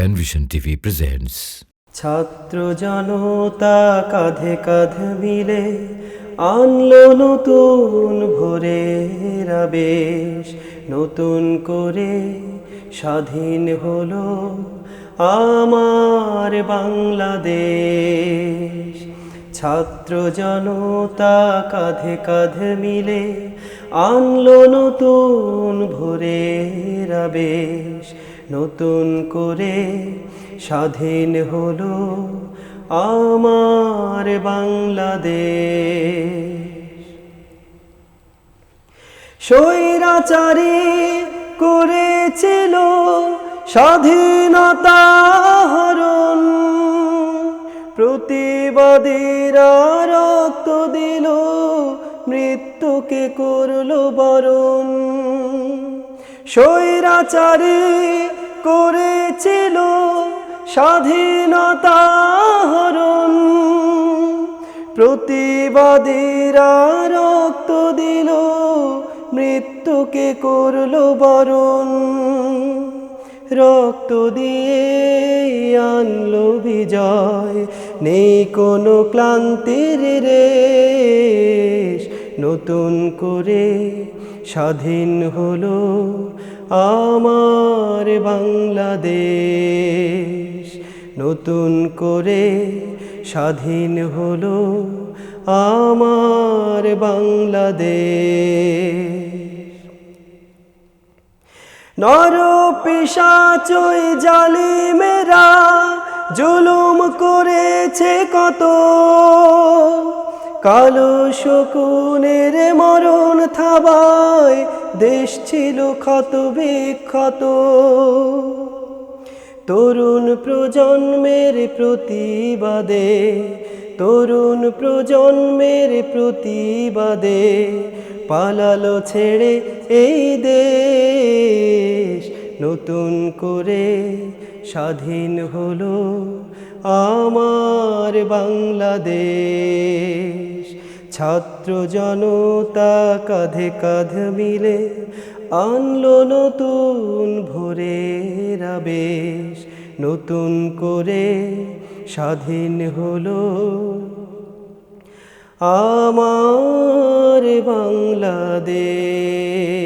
Penvision TV presents ছাত্র জনতা কাঁধে কাঁধ মিলে আনলো নতুন ভোরের আবেশ। নতুন করে স্বাধীন হলো আমার বাংলাদেশ। ছাত্র জনতা কাঁধে কাঁধ মিলে আনলো নতুন ভোরের আবেশ। নতুন করে স্বাধীন হলো আমার বাংলাদেশ। স্বৈরাচারী করেছিল স্বাধীনতা হরণ প্রতিবাদীরা রক্ত দিল, মৃত্যুকে করল বরণ। স্বৈরাচারী করেছিল স্বাধীনতা হরণ। প্রতিবাদীরা রক্ত দিল, মৃত্যুকে করল বরণ। রক্ত দিয়ে আনল বিজয়, নেই কোনো ক্লান্তির রেশ। নতুন করে স্বাধীন হলো আমার বাংলাদেশ। নতুন করে স্বাধীন হলো আমার বাংলাদেশ। নর পিসাচই জালিমেরা জুলুম করেছে কত কালো শকুনের মরণ থাবায় দেশ ছিল ক্ষত বিক্ষত। তরুণ প্রজন্মের প্রতিবাদে, তরুণ প্রজন্মের প্রতিবাদে পালালো ছেড়ে এই দেশ। নতুন করে স্বাধীন হলো আমার বাংলাদেশ। ছাত্র জনতা কাঁধে কাঁধ মিলে আনলো নতুন ভোরের আবেশ। নতুন করে স্বাধীন হলো আমার বাংলাদেশ।